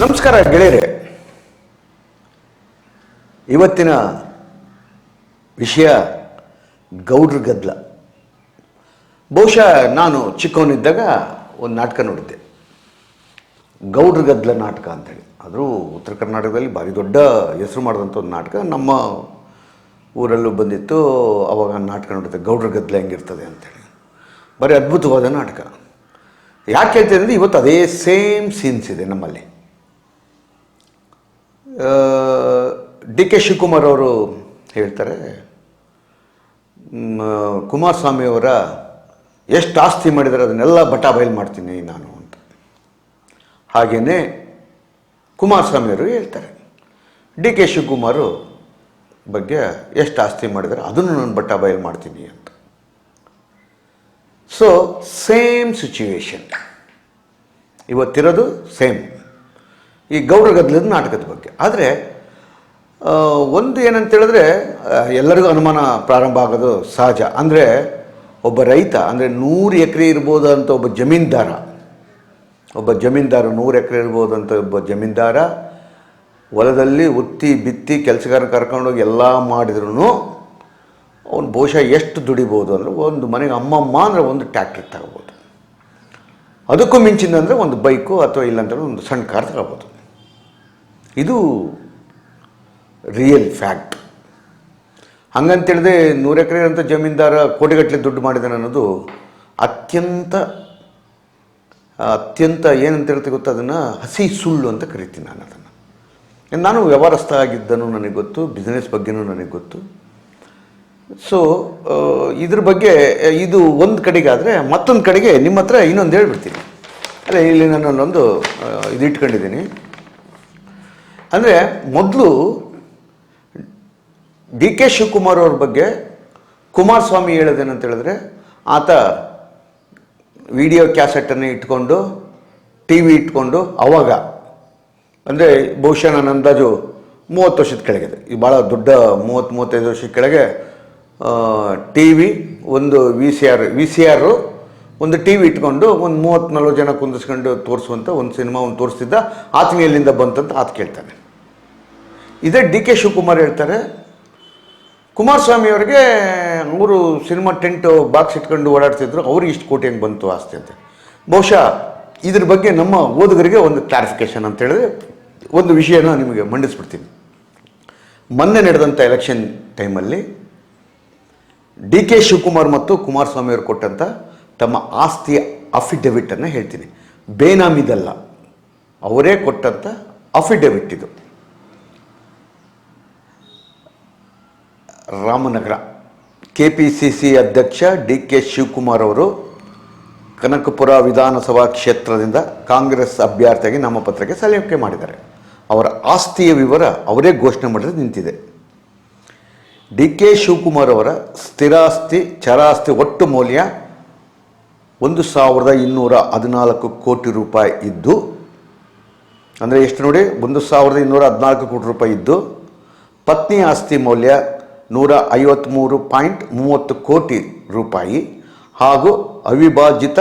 ನಮಸ್ಕಾರ ಗೆಳೆಯರೆ. ಇವತ್ತಿನ ವಿಷಯ ಗೌಡ್ರ ಗದ್ದಲ ಬಹುಶಃ ನಾನು ಚಿಕ್ಕವನಿದ್ದಾಗ ಒಂದು ನಾಟಕ ನೋಡಿದ್ದೆ. ಗೌಡ್ರ ಗದ್ದಲ ನಾಟಕ ಅಂತೇಳಿ. ಆದರೂ ಉತ್ತರ ಕರ್ನಾಟಕದಲ್ಲಿ ಭಾರಿ ದೊಡ್ಡ ಹೆಸರು ಮಾಡಿದಂಥ ಒಂದು ನಾಟಕ. ನಮ್ಮ ಊರಲ್ಲೂ ಬಂದಿತ್ತು. ಅವಾಗ ನಾಟಕ ನೋಡುತ್ತೆ ಗೌಡ್ರ ಗದ್ದಲ ಹೆಂಗಿರ್ತದೆ ಅಂತೇಳಿ. ಭಾರಿ ಅದ್ಭುತವಾದ ನಾಟಕ. ಯಾಕೆ ಹೇಳ್ತೀನಿ ಅಂದರೆ ಇವತ್ತು ಅದೇ ಸೇಮ್ ಸೀನ್ಸ್ ಇದೆ ನಮ್ಮಲ್ಲಿ. ಡಿ ಕೆ ಶಿವಕುಮಾರ್ ಅವರು ಹೇಳ್ತಾರೆ ಕುಮಾರಸ್ವಾಮಿಯವರ ಎಷ್ಟು ಆಸ್ತಿ ಮಾಡಿದರೆ, ಅದನ್ನೆಲ್ಲ ಬಟಾ ಬಯಲು ಮಾಡ್ತೀನಿ ನಾನು. ಹಾಗೆಯೇ ಕುಮಾರಸ್ವಾಮಿಯವರು ಹೇಳ್ತಾರೆ. ಡಿ ಕೆ ಶಿವಕುಮಾರು ಬಗ್ಗೆ ಎಷ್ಟು ಆಸ್ತಿ ಮಾಡಿದರೆ ಅದನ್ನು ನಾನು ಬಟ್ಟ ಬಯಲು ಮಾಡ್ತೀನಿ ಅಂತ. ಸೊ ಸೇಮ್ ಸಿಚುವೇಶನ್ ಇವತ್ತಿರೋದು ಸೇಮ್ ಈ ಗೌಡ್ರ ನಾಟಕದ ಬಗ್ಗೆ. ಆದರೆ ಒಂದು ಏನಂತ ಹೇಳಿದ್ರೆ ಎಲ್ಲರಿಗೂ ಅನುಮಾನ ಪ್ರಾರಂಭ ಆಗೋದು ಸಹಜ. ಅಂದರೆ, ಒಬ್ಬ ರೈತ, ಅಂದರೆ ನೂರು ಎಕರೆ ಇರ್ಬೋದು ಅಂತ ಒಬ್ಬ ಜಮೀನ್ದಾರ ಒಬ್ಬ ಜಮೀನ್ದಾರ ನೂರು ಎಕರೆ ಅಂತ ಒಬ್ಬ ಜಮೀನ್ದಾರ ಹೊಲದಲ್ಲಿ ಉತ್ತಿ, ಬಿತ್ತಿ, ಕೆಲಸಗಾರ ಕರ್ಕೊಂಡೋಗಿ ಎಲ್ಲ ಮಾಡಿದ್ರು ಅವನು ಬಹುಶಃ ಎಷ್ಟು ದುಡಿಬೋದು ಅಂದರೆ ಒಂದು ಮನೆಗೆ ಅಮ್ಮಮ್ಮ ಅಂದರೆ ಒಂದು ಟ್ಯಾಕ್ಟ್ರಿ ತಗೋಬೋದು. ಅದಕ್ಕೂ ಮಿಂಚಿಂದ ಅಂದರೆ ಒಂದು ಬೈಕು ಅಥವಾ ಇಲ್ಲಾಂದ್ರೆ ಒಂದು ಸಣ್ಣ ಕಾರ್ ತಗೋಬೋದು. ಇದು ರಿಯಲ್ ಫ್ಯಾಕ್ಟ್ ಹಂಗಂತೇಳಿದೆ ನೂರು ಎಕರೆ ಅಂತ ಜಮೀನ್ದಾರ ಕೋಟಿಗಟ್ಟಲೆ ದುಡ್ಡು ಮಾಡಿದಾನೆ ಅನ್ನೋದು ಅತ್ಯಂತ ಅತ್ಯಂತ ಏನಂತ ಹೇಳ್ತೀವಿ ಗೊತ್ತಾ ಅದನ್ನು? ಹಸಿ ಸುಳ್ಳು ಅಂತ ಕರಿತೀನಿ ನಾನು ಅದನ್ನು. ನಾನು ವ್ಯವಹಾರಸ್ಥ ಆಗಿದ್ದನು ನನಗೆ ಗೊತ್ತು ಬಿಸ್ನೆಸ್ ಬಗ್ಗೆನೂ ನನಗೆ ಗೊತ್ತು. ಸೊ ಇದ್ರ ಬಗ್ಗೆ, ಇದು ಒಂದು ಕಡೆಗಾದರೆ ಮತ್ತೊಂದು ಕಡೆಗೆ ನಿಮ್ಮ ಹತ್ರ ಇನ್ನೊಂದು ಹೇಳ್ಬಿಡ್ತೀನಿ. ಅದೇ ಇಲ್ಲಿ ನಾನು ಒಂದು ಇದು ಇಟ್ಕೊಂಡಿದ್ದೀನಿ. ಅಂದರೆ ಮೊದಲು ಡಿ ಕೆ ಶಿವಕುಮಾರ್ ಅವ್ರ ಬಗ್ಗೆ ಕುಮಾರಸ್ವಾಮಿ ಹೇಳೋದೇನಂತ ಹೇಳಿದ್ರೆ, ಆತ ವಿಡಿಯೋ ಕ್ಯಾಸೆಟನ್ನು ಇಟ್ಕೊಂಡು ಟಿ ವಿ ಇಟ್ಕೊಂಡು, ಅವಾಗ, ಅಂದರೆ ಬಹುಶಃ ನನ್ನ ಅಂದಾಜು ಮೂವತ್ತು ವರ್ಷದ ಕೆಳಗಿದೆ ಈ ಭಾಳ ದೊಡ್ಡ ಮೂವತ್ತು, ಮೂವತ್ತೈದು ವರ್ಷದ ಕೆಳಗೆ ಟಿ ವಿ ಒಂದು V C R V C ಆರು ಒಂದು ಟಿ ವಿ ಇಟ್ಕೊಂಡು ಒಂದು ಮೂವತ್ತು ನಲ್ವತ್ತು ಜನ ಕುಂದಿಸ್ಕೊಂಡು ತೋರಿಸುವಂಥ ಒಂದು ಸಿನಿಮಾ ಒಂದು ತೋರಿಸ್ತಿದ್ದ. ಆತ್ಮೀಯಲ್ಲಿಂದ ಬಂತಂತ ಆತ ಕೇಳ್ತಾನೆ. ಇದೇ ಡಿ ಕೆ ಶಿವಕುಮಾರ್ ಹೇಳ್ತಾರೆ. ಕುಮಾರಸ್ವಾಮಿ ಅವರಿಗೆ ಅವರು ಸಿನಿಮಾ ಟೆಂಟ್ ಬಾಕ್ಸ್ ಇಟ್ಕೊಂಡು ಓಡಾಡ್ತಿದ್ರು. ಅವ್ರಿಗೆ ಇಷ್ಟು ಕೋಟಿ ಹೆಂಗೆ ಬಂತು ಆಸ್ತಿ ಅಂತ. ಬಹುಶಃ ಇದ್ರ ಬಗ್ಗೆ ನಮ್ಮ ಓದುಗರಿಗೆ ಒಂದು ಕ್ಲಾರಿಫಿಕೇಶನ್ ಅಂತ ಹೇಳಿದ್ರೆ ಒಂದು ವಿಷಯನ ನಿಮಗೆ ಮಂಡಿಸ್ಬಿಡ್ತೀನಿ. ಮೊನ್ನೆ ನಡೆದಂಥ ಎಲೆಕ್ಷನ್ ಟೈಮಲ್ಲಿ ಡಿ ಕೆ ಶಿವಕುಮಾರ್ ಮತ್ತು ಕುಮಾರಸ್ವಾಮಿ ಅವರು ಕೊಟ್ಟಂಥ ತಮ್ಮ ಆಸ್ತಿಯ ಅಫಿಡವಿಟನ್ನು ಹೇಳ್ತೀನಿ. ಬೇನಾಮಿದಲ್ಲ ಅವರೇ ಕೊಟ್ಟಂಥ ಅಫಿಡೆವಿಟ್ ಇದು. Ramanagara. K P C C ಅಧ್ಯಕ್ಷ ಡಿ ಕೆ ಶಿವಕುಮಾರ್ ಅವರು ಕನಕಪುರ ವಿಧಾನಸಭಾ ಕ್ಷೇತ್ರದಿಂದ ಕಾಂಗ್ರೆಸ್ ಅಭ್ಯರ್ಥಿಯಾಗಿ ನಾಮಪತ್ರಕ್ಕೆ ಸಲ್ಲಿಕೆ ಮಾಡಿದ್ದಾರೆ. ಅವರ ಆಸ್ತಿಯ ವಿವರ ಅವರೇ ಘೋಷಣೆ ಮಾಡಿದ್ರೆ ನಿಂತಿದೆ. ಡಿ ಕೆ ಶಿವಕುಮಾರ್ ಅವರ ಸ್ಥಿರಾಸ್ತಿ, ಚರಾಸ್ತಿ ಒಟ್ಟು ಮೌಲ್ಯ ಒಂದು ಸಾವಿರದ ಇನ್ನೂರ ಹದಿನಾಲ್ಕು ಕೋಟಿ ರೂಪಾಯಿ ಇದ್ದು, ಅಂದರೆ ಎಷ್ಟು ನೋಡಿ? ಒಂದು ಸಾವಿರದ ಇನ್ನೂರ ಹದಿನಾಲ್ಕು ಕೋಟಿ ರೂಪಾಯಿ ಇದ್ದು, ಪತ್ನಿ ಆಸ್ತಿ ಮೌಲ್ಯ ನೂರ ಐವತ್ತ್ಮೂರು ಪಾಯಿಂಟ್ ಮೂವತ್ತು ಕೋಟಿ ರೂಪಾಯಿ ಹಾಗೂ ಅವಿಭಾಜಿತ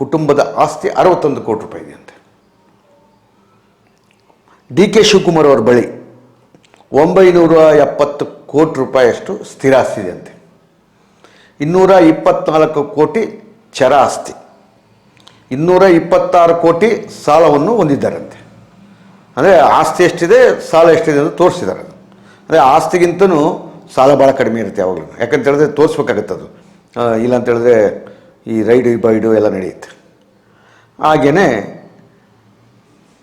ಕುಟುಂಬದ ಆಸ್ತಿ ಅರವತ್ತೊಂದು ಕೋಟಿ ರೂಪಾಯಿ ಇದೆ ಅಂತೆ ಡಿ ಕೆ ಶಿವಕುಮಾರ್ ಅವರ ಬಳಿ ಒಂಬೈನೂರ ಎಪ್ಪತ್ತು ಕೋಟಿ ರೂಪಾಯಿಯಷ್ಟು ಸ್ಥಿರಾಸ್ತಿ ಇದೆ ಅಂತೆ ಇನ್ನೂರ ಇಪ್ಪತ್ನಾಲ್ಕು ಕೋಟಿ ಚರ ಆಸ್ತಿ. ಇನ್ನೂರ ಇಪ್ಪತ್ತಾರು ಕೋಟಿ ಸಾಲವನ್ನು ಹೊಂದಿದ್ದಾರಂತೆ. ಅಂದರೆ ಆಸ್ತಿ ಎಷ್ಟಿದೆ, ಸಾಲ ಎಷ್ಟಿದೆ ಅಂತ ತೋರಿಸಿದ್ದಾರೆ. ಅಂದರೆ ಆಸ್ತಿಗಿಂತನೂ ಸಾಲ ಭಾಳ ಕಡಿಮೆ ಇರುತ್ತೆ ಯಾವಾಗಲೂ. ಯಾಕಂತ ಹೇಳಿದ್ರೆ ತೋರಿಸ್ಬೇಕಾಗತ್ತೆ ಅದು. ಇಲ್ಲ ಅಂತ ಹೇಳಿದ್ರೆ ಈ ರೈಡು, ಬೈಡು ಎಲ್ಲ ನಡೆಯುತ್ತೆ. ಹಾಗೆಯೇ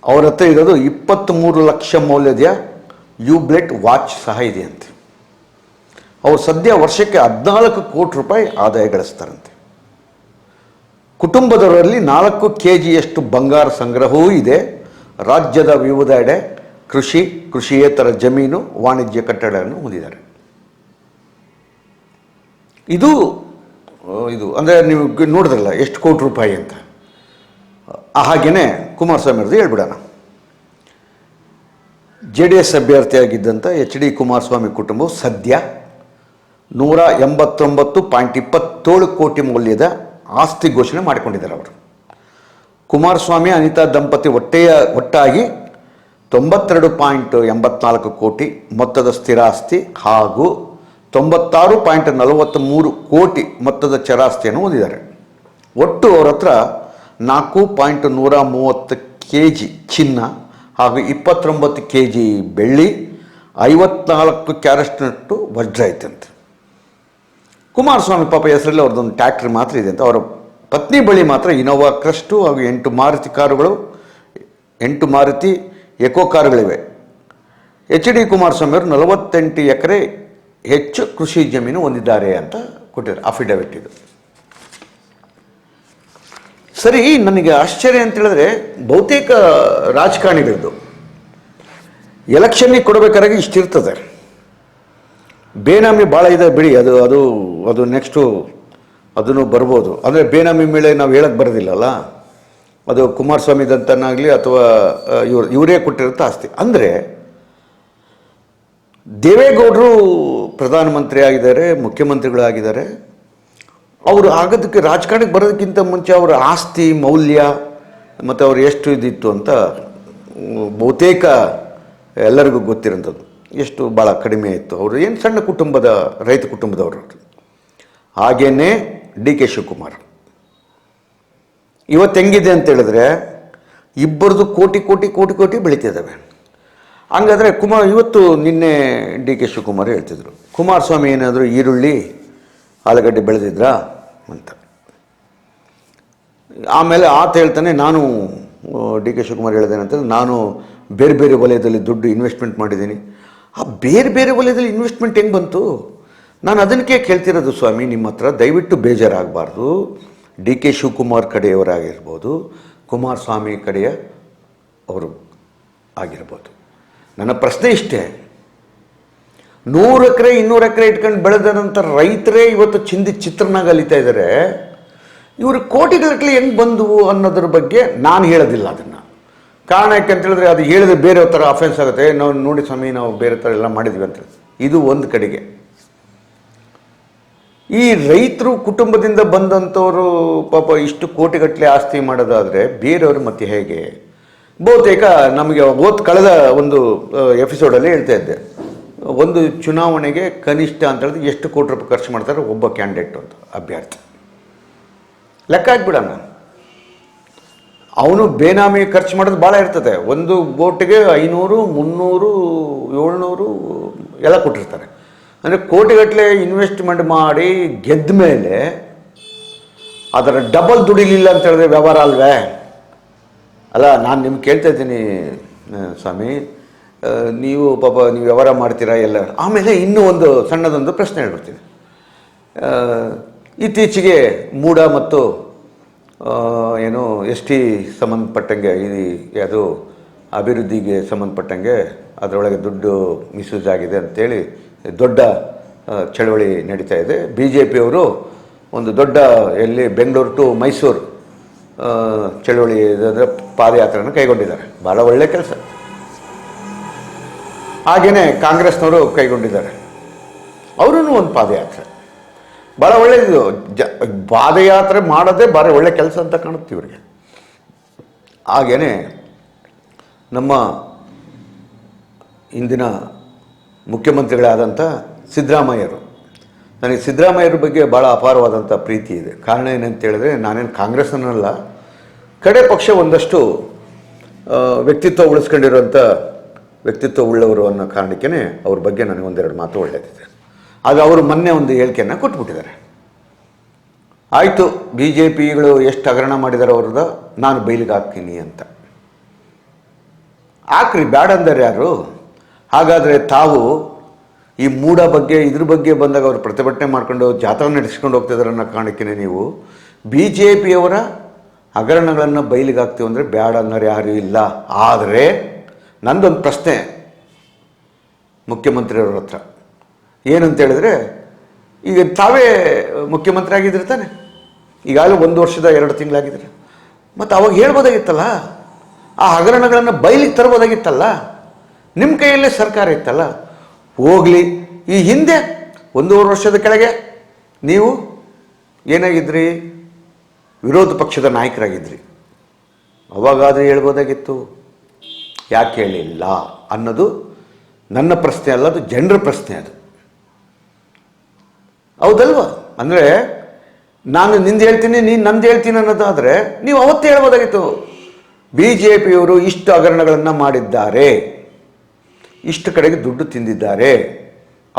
ಅವ್ರ ಹತ್ರ ಇರೋದು ಇಪ್ಪತ್ತ್ಮೂರು ಲಕ್ಷ ಮೌಲ್ಯದ ಯೂಬ್ಲೆಟ್ ವಾಚ್ ಸಹ ಇದೆಯಂತೆ. ಅವರು ಸದ್ಯ ವರ್ಷಕ್ಕೆ ಹದಿನಾಲ್ಕು ಕೋಟಿ ರೂಪಾಯಿ ಆದಾಯ ಗಳಿಸ್ತಾರಂತೆ. ಕುಟುಂಬದವರಲ್ಲಿ ನಾಲ್ಕು ಕೆ ಜಿಯಷ್ಟು ಬಂಗಾರ ಸಂಗ್ರಹವೂ ಇದೆ. ರಾಜ್ಯದ ವಿವಿಧೆಡೆ ಕೃಷಿ, ಕೃಷಿಯೇತರ ಜಮೀನು, ವಾಣಿಜ್ಯ ಕಟ್ಟಡಗಳನ್ನು ಹೊಂದಿದ್ದಾರೆ. ಇದು ಇದು, ಅಂದರೆ ನೀವು ನೋಡಿದ್ರಲ್ಲ, ಎಷ್ಟು ಕೋಟಿ ರೂಪಾಯಿ ಅಂತ. ಹಾಗೇ ಕುಮಾರಸ್ವಾಮಿ ಅವ್ರದ್ದು ಹೇಳ್ಬಿಡೋಣ. ಜೆ ಡಿ ಎಸ್ ಅಭ್ಯರ್ಥಿಯಾಗಿದ್ದಂಥ ಎಚ್ ಡಿ ಕುಮಾರಸ್ವಾಮಿ ಕುಟುಂಬವು ಸದ್ಯ ನೂರ ಎಂಬತ್ತೊಂಬತ್ತು ಪಾಯಿಂಟ್ ಇಪ್ಪತ್ತೇಳು ಕೋಟಿ ಮೌಲ್ಯದ ಆಸ್ತಿ ಘೋಷಣೆ ಮಾಡಿಕೊಂಡಿದ್ದಾರೆ ಅವರು. ಕುಮಾರಸ್ವಾಮಿ, ಅನಿತಾ ದಂಪತಿ ಒಟ್ಟೆಯ, ಒಟ್ಟಾಗಿ ತೊಂಬತ್ತೆರಡು ಪಾಯಿಂಟ್ ಎಂಬತ್ನಾಲ್ಕು ಕೋಟಿ ಮೊತ್ತದ ಸ್ಥಿರಾಸ್ತಿ ಹಾಗೂ ತೊಂಬತ್ತಾರು ಪಾಯಿಂಟ್ ನಲವತ್ತ್ಮೂರು ಕೋಟಿ ಮೊತ್ತದ ಚರಾಸ್ತಿಯನ್ನು ಹೊಂದಿದ್ದಾರೆ. ಒಟ್ಟು ಅವರ ಹತ್ರ ನಾಲ್ಕು ಪಾಯಿಂಟ್ ನೂರ ಮೂವತ್ತು ಕೆ ಜಿ ಚಿನ್ನ ಹಾಗೂ ಇಪ್ಪತ್ತೊಂಬತ್ತು ಕೆ ಜಿ ಬೆಳ್ಳಿ, ಐವತ್ನಾಲ್ಕು ಕ್ಯಾರೆಟ್ನಷ್ಟು ವಜ್ರ ಐತಂತೆ ಕುಮಾರಸ್ವಾಮಿ ಪಾಪ ಹೆಸರಲ್ಲಿ ಅವ್ರದ್ದೊಂದು ಟ್ಯಾಕ್ಟ್ರಿ ಮಾತ್ರ ಇದೆ ಅಂತ. ಅವರ ಪತ್ನಿ ಬಳಿ ಮಾತ್ರ ಇನೋವಾ, ಕ್ರಸ್ಟು ಹಾಗೂ ಎಂಟು ಮಾರುತಿ ಕಾರುಗಳು, ಎಂಟು ಮಾರುತಿ ಎಕೋ ಕಾರುಗಳಿವೆ. ಎಚ್ ಡಿ ಕುಮಾರಸ್ವಾಮಿ ಅವರು ನಲವತ್ತೆಂಟು ಎಕರೆ ಹೆಚ್ಚು ಕೃಷಿ ಜಮೀನು ಹೊಂದಿದ್ದಾರೆ ಅಂತ ಕೊಟ್ಟಿದ್ದಾರೆ ಅಫಿಡವಿಟ್ ಇದು. ಸರಿ, ನನಗೆ ಆಶ್ಚರ್ಯ ಅಂತ ಹೇಳಿದ್ರೆ ಬಹುತೇಕ ರಾಜಕಾರಣಿಗಳದ್ದು, ಎಲೆಕ್ಷನ್ನಿಗೆ ಕೊಡಬೇಕಾದ್ರೆ ಇಷ್ಟಿರ್ತದೆ. ಬೇನಾಮಿ ಭಾಳ ಇದೆ ಬಿಡಿ, ಅದು ಅದು ಅದು ನೆಕ್ಸ್ಟು ಅದನ್ನು ಬರ್ಬೋದು. ಅಂದರೆ ಬೇನಾಮಿ ಮೇಲೆ ನಾವು ಹೇಳಕ್ಕೆ ಬರೋದಿಲ್ಲಲ್ಲ ಅದು ಕುಮಾರಸ್ವಾಮಿ ದಂತನಾಗಲಿ ಅಥವಾ ಇವ್ರು, ಇವರೇ ಕೊಟ್ಟಿರುತ್ತೆ ಆಸ್ತಿ. ಅಂದರೆ ದೇವೇಗೌಡರು ಪ್ರಧಾನಮಂತ್ರಿ ಆಗಿದ್ದಾರೆ ಮುಖ್ಯಮಂತ್ರಿಗಳಾಗಿದ್ದಾರೆ. ಅವರು ಆಗೋದಕ್ಕೆ, ರಾಜಕಾರಣಕ್ಕೆ ಬರೋದಕ್ಕಿಂತ ಮುಂಚೆ ಅವರ ಆಸ್ತಿ, ಮೌಲ್ಯ, ಮತ್ತು ಅವ್ರು ಎಷ್ಟು ಇದಿತ್ತು ಅಂತ ಬಹುತೇಕ ಎಲ್ಲರಿಗೂ ಗೊತ್ತಿರೋಂಥದ್ದು. ಎಷ್ಟು ಭಾಳ ಕಡಿಮೆ ಇತ್ತು. ಅವರು ಏನು ಸಣ್ಣ ಕುಟುಂಬದ, ರೈತ ಕುಟುಂಬದವರು ಹಾಗೇನೇ ಡಿ ಕೆ ಶಿವಕುಮಾರ್. ಇವತ್ತು ಹೆಂಗಿದೆ ಅಂತ ಹೇಳಿದ್ರೆ, ಇಬ್ಬರದು ಕೋಟಿ ಕೋಟಿ ಕೋಟಿ ಕೋಟಿ ಬೆಳೀತಿದ್ದಾವೆ ಹಂಗಾದ್ರೆ ಕುಮಾರ್, ಇವತ್ತು ನಿನ್ನೆ ಡಿ ಕೆ ಶಿವಕುಮಾರ್ ಹೇಳ್ತಿದ್ರು. ಕುಮಾರಸ್ವಾಮಿ ಏನಾದರೂ ಈರುಳ್ಳಿ, ಆಲೂಗಡ್ಡೆ ಬೆಳೆದಿದ್ರಾ ಅಂತ. ಆಮೇಲೆ ಆತ ಹೇಳ್ತಾನೆ, ನಾನು ಡಿ ಕೆ ಶಿವಕುಮಾರ್ ಹೇಳಿದ್ದೇನಂತಂದ್ರೆ ನಾನು ಬೇರೆ ಬೇರೆ ವಲಯದಲ್ಲಿ ದುಡ್ಡು ಇನ್ವೆಸ್ಟ್ಮೆಂಟ್ ಮಾಡಿದ್ದೀನಿ. ಆ ಬೇರೆ ಬೇರೆ ವಲಯದಲ್ಲಿ ಇನ್ವೆಸ್ಟ್ಮೆಂಟ್ ಹೆಂಗೆ ಬಂತು? ನಾನು ಅದನ್ನಕ್ಕೆ ಕೇಳ್ತಿರೋದು ಸ್ವಾಮಿ, ನಿಮ್ಮ ಹತ್ರ ದಯವಿಟ್ಟು ಬೇಜಾರಾಗಬಾರ್ದು. ಡಿ ಕೆ ಶಿವಕುಮಾರ್ ಕಡೆಯವರಾಗಿರ್ಬೋದು ಕುಮಾರಸ್ವಾಮಿ ಕಡೆಯ ಅವರು ಆಗಿರ್ಬೋದು. ನನ್ನ ಪ್ರಶ್ನೆ ಇಷ್ಟೇ. ನೂರು ಎಕರೆ, ಇನ್ನೂರು ಎಕರೆ ಇಟ್ಕೊಂಡು ಬೆಳೆದ ನಂತರ ರೈತರೇ ಇವತ್ತು ಚಿಂದಿ ಚಿತ್ರನಾಗ ಅಲಿತಾ ಇದ್ದಾರೆ ಇವರು ಕೋಟಿಗಟ್ಟಲೆ ಹೆಂಗೆ ಬಂದವು ಅನ್ನೋದ್ರ ಬಗ್ಗೆ ನಾನು ಹೇಳೋದಿಲ್ಲ ಅದನ್ನು. ಕಾರಣ ಯಾಕೆ ಅಂತ ಹೇಳಿದ್ರೆ ಅದು ಹೇಳಿದ್ರೆ ಬೇರೆ ಥರ ಅಫೆನ್ಸ್ ಆಗುತ್ತೆ. ನಾವು ನೋಡಿ ಸ್ವಾಮಿ, ನಾವು ಬೇರೆ ಥರ ಎಲ್ಲ ಮಾಡಿದ್ವಿ ಅಂತ ಇದು ಒಂದು ಕಡೆಗೆ. ಈ ರೈತರು ಕುಟುಂಬದಿಂದ ಬಂದಂಥವರು ಪಾಪ ಇಷ್ಟು ಕೋಟಿಗಟ್ಟಲೆ ಆಸ್ತಿ ಮಾಡೋದಾದರೆ ಬೇರೆಯವರು ಮತ್ತೆ ಹೇಗೆ? ಬಹುತೇಕ ನಮಗೆ ಓದ್ ಕಳೆದ ಒಂದು ಎಪಿಸೋಡಲ್ಲಿ ಹೇಳ್ತಾ ಇದ್ದೆ. ಒಂದು ಚುನಾವಣೆಗೆ ಕನಿಷ್ಠ ಅಂತ ಹೇಳಿದ್ರೆ ಎಷ್ಟು ಕೋಟಿ ರೂಪಾಯಿ ಖರ್ಚು ಮಾಡ್ತಾರೆ ಒಬ್ಬ ಕ್ಯಾಂಡಿಡೇಟ್ ಅಂತ, ಅಭ್ಯರ್ಥಿ. ಲೆಕ್ಕ ಹಾಕ್ಬಿಡೋಣ. ಅವನು ಬೇನಾಮಿ ಖರ್ಚು ಮಾಡೋದು ಭಾಳ ಇರ್ತದೆ. ಒಂದು ಬೋಟಿಗೆ ಐನೂರು, ಮುನ್ನೂರು, ಏಳ್ನೂರು ಎಲ್ಲ ಕೊಟ್ಟಿರ್ತಾರೆ. ಅಂದರೆ ಕೋಟಿಗಟ್ಟಲೆ ಇನ್ವೆಸ್ಟ್ಮೆಂಟ್ ಮಾಡಿ ಗೆದ್ದ ಮೇಲೆ ಅದರ ಡಬಲ್ ದುಡಿಲಿಲ್ಲ ಅಂತ ಹೇಳಿದ್ರೆ ವ್ಯವಹಾರ ಅಲ್ವೇ? ಅಲ್ಲ, ನಾನು ನಿಮ್ಗೆ ಕೇಳ್ತಾ ಇದ್ದೀನಿ ಸ್ವಾಮಿ. ನೀವು ಪಾಪ ನೀವು ವ್ಯವಹಾರ ಮಾಡ್ತೀರಾ ಎಲ್ಲ? ಆಮೇಲೆ ಇನ್ನೂ ಒಂದು ಸಣ್ಣದೊಂದು ಪ್ರಶ್ನೆ ಹೇಳ್ಬಿಡ್ತೀನಿ. ಇತ್ತೀಚೆಗೆ ಮೂಡ ಮತ್ತು ಏನು ಎಸ್ ಟಿ ಸಂಬಂಧಪಟ್ಟಂಗೆ, ಈ ಅದು ಅಭಿವೃದ್ಧಿಗೆ ಸಂಬಂಧಪಟ್ಟಂಗೆ ಅದರೊಳಗೆ ದುಡ್ಡು ಮಿಸ್ಯೂಸ್ ಆಗಿದೆ ಅಂಥೇಳಿ ದೊಡ್ಡ ಚಳವಳಿ ನಡೀತಾ ಇದೆ. ಬಿ ಜೆ ಪಿಯವರು ಒಂದು ದೊಡ್ಡ ಎಲ್ಲಿ ಬೆಂಗಳೂರು ಟು ಮೈಸೂರು ಚಳವಳಿ ಅಂದರೆ ಪಾದಯಾತ್ರೆಯನ್ನು ಕೈಗೊಂಡಿದ್ದಾರೆ. ಭಾಳ ಒಳ್ಳೆಯ ಕೆಲಸ. ಹಾಗೆಯೇ ಕಾಂಗ್ರೆಸ್ನವರು ಕೈಗೊಂಡಿದ್ದಾರೆ. ಅವರೂ ಒಂದು ಪಾದಯಾತ್ರೆ. ಭಾಳ ಒಳ್ಳೆಯದು ಜ, ಪಾದಯಾತ್ರೆ ಮಾಡೋದೇ ಭಾರಿ ಒಳ್ಳೆ ಕೆಲಸ ಅಂತ ಕಾಣುತ್ತೆ ಇವರಿಗೆ. ಹಾಗೆಯೇ ನಮ್ಮ ಇಂದಿನ ಮುಖ್ಯಮಂತ್ರಿಗಳಾದಂಥ ಸಿದ್ದರಾಮಯ್ಯರು. ನನಗೆ ಸಿದ್ದರಾಮಯ್ಯರ ಬಗ್ಗೆ ಭಾಳ ಅಪಾರವಾದಂಥ ಪ್ರೀತಿ ಇದೆ. ಕಾರಣ ಏನಂತ ಹೇಳಿದ್ರೆ ನಾನೇನು ಕಾಂಗ್ರೆಸ್ನಲ್ಲ ಕಡೆ ಪಕ್ಷ ಒಂದಷ್ಟು ವ್ಯಕ್ತಿತ್ವ ಉಳಿಸ್ಕೊಂಡಿರುವಂಥ ವ್ಯಕ್ತಿತ್ವ ಉಳ್ಳವರು ಅನ್ನೋ ಕಾರಣಕ್ಕೇ ಅವ್ರ ಬಗ್ಗೆ ನನಗೆ ಒಂದೆರಡು ಮಾತು ಒಳ್ಳೆಯದಿದೆ ಆಗ ಅವರು ಮೊನ್ನೆ ಒಂದು ಹೇಳಿಕೆಯನ್ನು ಕೊಟ್ಬಿಟ್ಟಿದ್ದಾರೆ. ಆಯಿತು ಬಿ ಜೆ ಪಿಗಳು ಎಷ್ಟು ಹಗರಣ ಮಾಡಿದಾರೆ ಅವ್ರದ್ದು, ನಾನು ಬೈಲಿಗೆ ಹಾಕ್ತೀನಿ ಅಂತ. ಹಾಕ್ರಿ, ಬ್ಯಾಡ ಅಂದರೆ ಯಾರು? ಹಾಗಾದರೆ ತಾವು ಈ ಮೂಡ ಬಗ್ಗೆ, ಇದ್ರ ಬಗ್ಗೆ ಬಂದಾಗ ಅವರು ಪ್ರತಿಭಟನೆ ಮಾಡ್ಕೊಂಡು ಜಾತ್ರೆ ನಡೆಸ್ಕೊಂಡು ಹೋಗ್ತಿದ್ದಾರೆ ಅನ್ನೋ ಕಾರಣಕ್ಕೇ ನೀವು ಬಿ ಜೆ ಪಿಯವರ ಹಗರಣಗಳನ್ನು ಬಯಲಿಗೆ ಹಾಕ್ತೀವಿ ಅಂದರೆ ಬೇಡ ಅನ್ನೋರು ಯಾರೂ ಇಲ್ಲ. ಆದರೆ ನಂದೊಂದು ಪ್ರಶ್ನೆ ಮುಖ್ಯಮಂತ್ರಿಯವ್ರ ಹತ್ರ. ಏನಂತ ಹೇಳಿದ್ರೆ, ಈಗ ತಾವೇ ಮುಖ್ಯಮಂತ್ರಿ ಆಗಿದ್ರಿ ತಾನೆ? ಈಗಾಗಲೇ ಒಂದು ವರ್ಷದ ಎರಡು ತಿಂಗಳಾಗಿದ್ರೆ ಮತ್ತು ಅವಾಗ ಹೇಳ್ಬೋದಾಗಿತ್ತಲ್ಲ, ಆ ಹಗರಣಗಳನ್ನು ಬಯಲಿಗೆ ತರ್ಬೋದಾಗಿತ್ತಲ್ಲ ನಿಮ್ಮ ಕೈಯಲ್ಲೇ ಸರ್ಕಾರ ಇತ್ತಲ್ಲ, ಹೋಗಲಿ, ಈ ಹಿಂದೆ ಒಂದೂವರೆ ವರ್ಷದ ಕೆಳಗೆ ನೀವು ಏನಾಗಿದ್ರಿ? ವಿರೋಧ ಪಕ್ಷದ ನಾಯಕರಾಗಿದ್ರಿ. ಅವಾಗಾದರೆ ಹೇಳ್ಬೋದಾಗಿತ್ತು? ಯಾಕೆ ಹೇಳಿಲ್ಲ ಅನ್ನೋದು ನನ್ನ ಪ್ರಶ್ನೆ ಅಲ್ಲ, ಅದು ಜನರ ಪ್ರಶ್ನೆ ಅದು. ಹೌದಲ್ವ? ಅಂದರೆ ನಾನು ನಿಂದು ಹೇಳ್ತೀನಿ, ನೀನು ನಂದು ಹೇಳ್ತೀನಿ ಅನ್ನೋದಾದರೆ ನೀವು ಅವತ್ತೇ ಹೇಳ್ಬೋದಾಗಿತ್ತು. ಬಿ ಜೆ ಪಿಯವರು ಇಷ್ಟು ಹಗರಣಗಳನ್ನು ಮಾಡಿದ್ದಾರೆ. ಇಷ್ಟು ಕಡೆಗೆ ದುಡ್ಡು ತಿಂದಿದ್ದಾರೆ.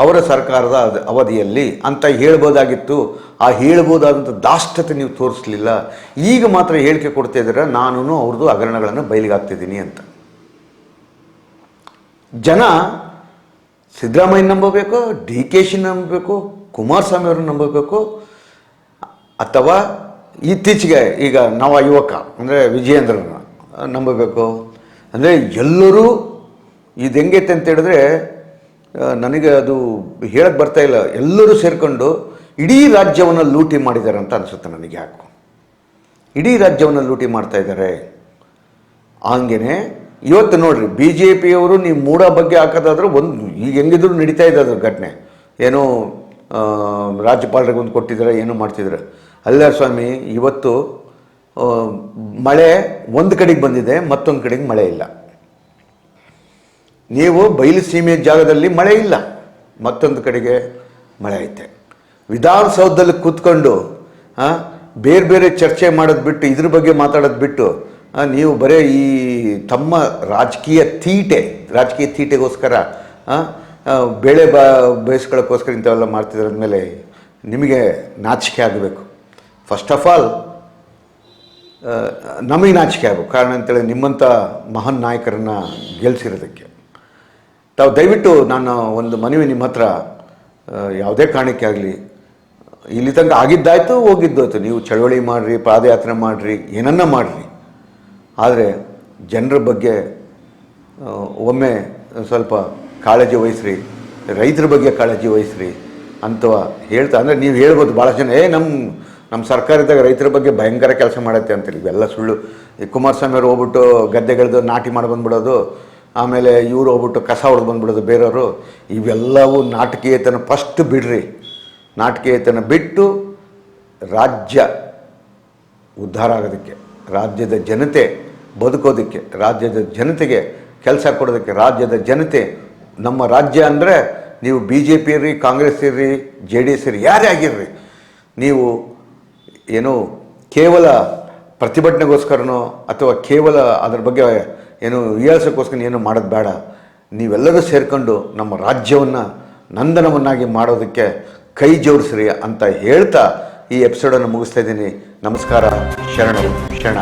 ಅವರ ಸರ್ಕಾರದ ಅವಧಿಯಲ್ಲಿ ಅಂತ ಹೇಳ್ಬೋದಾಗಿತ್ತು. ಆ ಹೇಳ್ಬೋದಾದಂಥ ದಾಷ್ಟತೆ ನೀವು ತೋರಿಸಲಿಲ್ಲ. ಈಗ ಮಾತ್ರ ಹೇಳಿಕೆ ಕೊಡ್ತಾ ಇದ್ದೀರ ನಾನು ಅವ್ರದ್ದು ಹಗರಣಗಳನ್ನು ಬಯಲಿಗಾಗ್ತಿದ್ದೀನಿ ಅಂತ. ಜನ ಸಿದ್ದರಾಮಯ್ಯ ನಂಬಬೇಕು, ಡಿ ಕೆ ಶಿ ನಂಬಬೇಕು, ಕುಮಾರಸ್ವಾಮಿ ಅವ್ರನ್ನ ನಂಬಬೇಕು, ಅಥವಾ ಇತ್ತೀಚೆಗೆ ಈಗ ನವ ಯುವಕ, ಅಂದರೆ ವಿಜಯೇಂದ್ರನ ನಂಬಬೇಕು? ಅಂದರೆ ಎಲ್ಲರೂ ಇದು ಹೆಂಗೈತೆ ಅಂತ ಹೇಳಿದ್ರೆ ನನಗೆ ಅದು ಹೇಳಕ್ಕೆ ಬರ್ತಾ ಇಲ್ಲ. ಎಲ್ಲರೂ ಸೇರಿಕೊಂಡು ಇಡೀ ರಾಜ್ಯವನ್ನು ಲೂಟಿ ಮಾಡಿದ್ದಾರೆ ಅಂತ ಅನಿಸುತ್ತೆ ನನಗೆ ಯಾಕೋ. ಇಡೀ ರಾಜ್ಯವನ್ನು ಲೂಟಿ ಮಾಡ್ತಾ ಇದ್ದಾರೆ. ಹಂಗೇನೆ, ಇವತ್ತು ನೋಡ್ರಿ ಬಿ ಜೆ ಪಿಯವರು ನೀವು ಮೂಡ ಬಗ್ಗೆ ಹಾಕೋದಾದ್ರೆ ಒಂದು ಈಗ ಹೆಂಗಿದ್ರು ನಡೀತಾ ಇದೆ ಅದ್ರ ಘಟನೆ. ಏನೋ ರಾಜ್ಯಪಾಲರಿಗೆ ಒಂದು ಕೊಟ್ಟಿದ್ದಾರೆ, ಏನೋ ಮಾಡ್ತಿದ್ದಾರೆ. ಅಲ್ಲ ಸ್ವಾಮಿ, ಇವತ್ತು ಮಳೆ ಒಂದು ಕಡೆಗೆ ಬಂದಿದೆ, ಮತ್ತೊಂದು ಕಡೆಗೆ ಮಳೆ ಇಲ್ಲ. ನೀವು ಬಯಲುಸೀಮೆ ಜಾಗದಲ್ಲಿ ಮಳೆ ಇಲ್ಲ. ಮತ್ತೊಂದು ಕಡೆಗೆ ಮಳೆ ಐತೆ. ವಿಧಾನಸೌಧದಲ್ಲಿ ಕೂತ್ಕೊಂಡು ಬೇರೆ ಬೇರೆ ಚರ್ಚೆ ಮಾಡೋದು ಬಿಟ್ಟು, ಇದ್ರ ಬಗ್ಗೆ ಮಾತಾಡೋದು ಬಿಟ್ಟು ನೀವು ಬರೇ ಈ ತಮ್ಮ ರಾಜಕೀಯ ತೀಟೆ, ರಾಜಕೀಯ ತೀಟೆಗೋಸ್ಕರ ಬೇಳೆ ಬ, ಬೇಯಿಸ್ಕೊಳ್ಳೋಕ್ಕೋಸ್ಕರ ಇಂಥವೆಲ್ಲ ಮಾಡ್ತಿದ್ರ ಮೇಲೆ ನಿಮಗೆ ನಾಚಿಕೆ ಆಗಬೇಕು. ಫಸ್ಟ್ ಆಫ್ ಆಲ್ ನಮಗೆ ನಾಚಿಕೆ ಆಗಬೇಕು. ಕಾರಣ ಅಂತೇಳಿ ನಿಮ್ಮಂಥ ಮಹಾನ್ ನಾಯಕರನ್ನು ಗೆಲ್ಲಿಸಿರೋದಕ್ಕೆ ತಾವು ದಯವಿಟ್ಟು ನಾನು ಒಂದು ಮನವಿ ನಿಮ್ಮ ಹತ್ರ ಯಾವುದೇ ಕಾರಣಕ್ಕೆ ಆಗಲಿ, ಇಲ್ಲಿ ತನಕ ಆಗಿದ್ದಾಯ್ತು ಹೋಗಿದ್ದಾಯ್ತು ನೀವು ಚಳವಳಿ ಮಾಡಿರಿ, ಪಾದಯಾತ್ರೆ ಮಾಡಿರಿ, ಏನನ್ನ ಮಾಡಿರಿ. ಆದರೆ ಜನರ ಬಗ್ಗೆ ಒಮ್ಮೆ ಸ್ವಲ್ಪ ಕಾಳಜಿ ವಹಿಸ್ರಿ, ರೈತರ ಬಗ್ಗೆ ಕಾಳಜಿ ವಹಿಸ್ರಿ ಅಂತ ಹೇಳ್ತಾ ಅಂದರೆ ನೀವು ಹೇಳ್ಬೋದು ಭಾಳ ಜನ, ಏ ನಮ್ಮ ನಮ್ಮ ಸರ್ಕಾರದಾಗ ರೈತರ ಬಗ್ಗೆ ಭಯಂಕರ ಕೆಲಸ ಮಾಡತ್ತೆ ಅಂತೇಳಿ ಇವೆಲ್ಲ ಸುಳ್ಳು. ಈ ಕುಮಾರಸ್ವಾಮಿ ಅವ್ರು ಹೋಗ್ಬಿಟ್ಟು ಗದ್ದೆಗಳದ್ದು ನಾಟಿ ಮಾಡಿ ಬಂದ್ಬಿಡೋದು ಆಮೇಲೆ ಇವರು ಹೋಗ್ಬಿಟ್ಟು ಕಸ ಹೊಡೆದು ಬಂದ್ಬಿಡೋದು ಬೇರೆಯವರು, ಇವೆಲ್ಲವೂ ನಾಟಕೀಯತನ ಫಸ್ಟ್ ಬಿಡ್ರಿ. ನಾಟಕೀಯತನ ಬಿಟ್ಟು ರಾಜ್ಯ ಉದ್ಧಾರ ಆಗೋದಕ್ಕೆ, ರಾಜ್ಯದ ಜನತೆ ಬದುಕೋದಕ್ಕೆ, ರಾಜ್ಯದ ಜನತೆಗೆ ಕೆಲಸ ಕೊಡೋದಕ್ಕೆ, ರಾಜ್ಯದ ಜನತೆ, ನಮ್ಮ ರಾಜ್ಯ ಅಂದರೆ ನೀವು ಬಿ ಜೆ ಪಿ ಇರ್ರಿ, ಕಾಂಗ್ರೆಸ್ ಇರ್ರಿ ಜೆ ಡಿ ಎಸ್ ಇರ್ರಿ, ಯಾರೇ ಆಗಿರ್ರಿ, ನೀವು ಏನು ಕೇವಲ ಪ್ರತಿಭಟನೆಗೋಸ್ಕರನೋ ಅಥವಾ ಕೇವಲ ಅದರ ಬಗ್ಗೆ ಏನು ಹೀಯಾಳ್ಸೋಕ್ಕೋಸ್ಕರ ಏನು ಮಾಡೋದು ಬೇಡ. ನೀವೆಲ್ಲರೂ ಸೇರಿಕೊಂಡು ನಮ್ಮ ರಾಜ್ಯವನ್ನು ನಂದನವನ್ನಾಗಿ ಮಾಡೋದಕ್ಕೆ ಕೈ ಜೋಡಿಸ್ರಿ ಅಂತ ಹೇಳ್ತಾ ಈ ಎಪಿಸೋಡನ್ನು ಮುಗಿಸ್ತಾ ಇದ್ದೀನಿ. ನಮಸ್ಕಾರ. ಶರಣರು ಶರಣ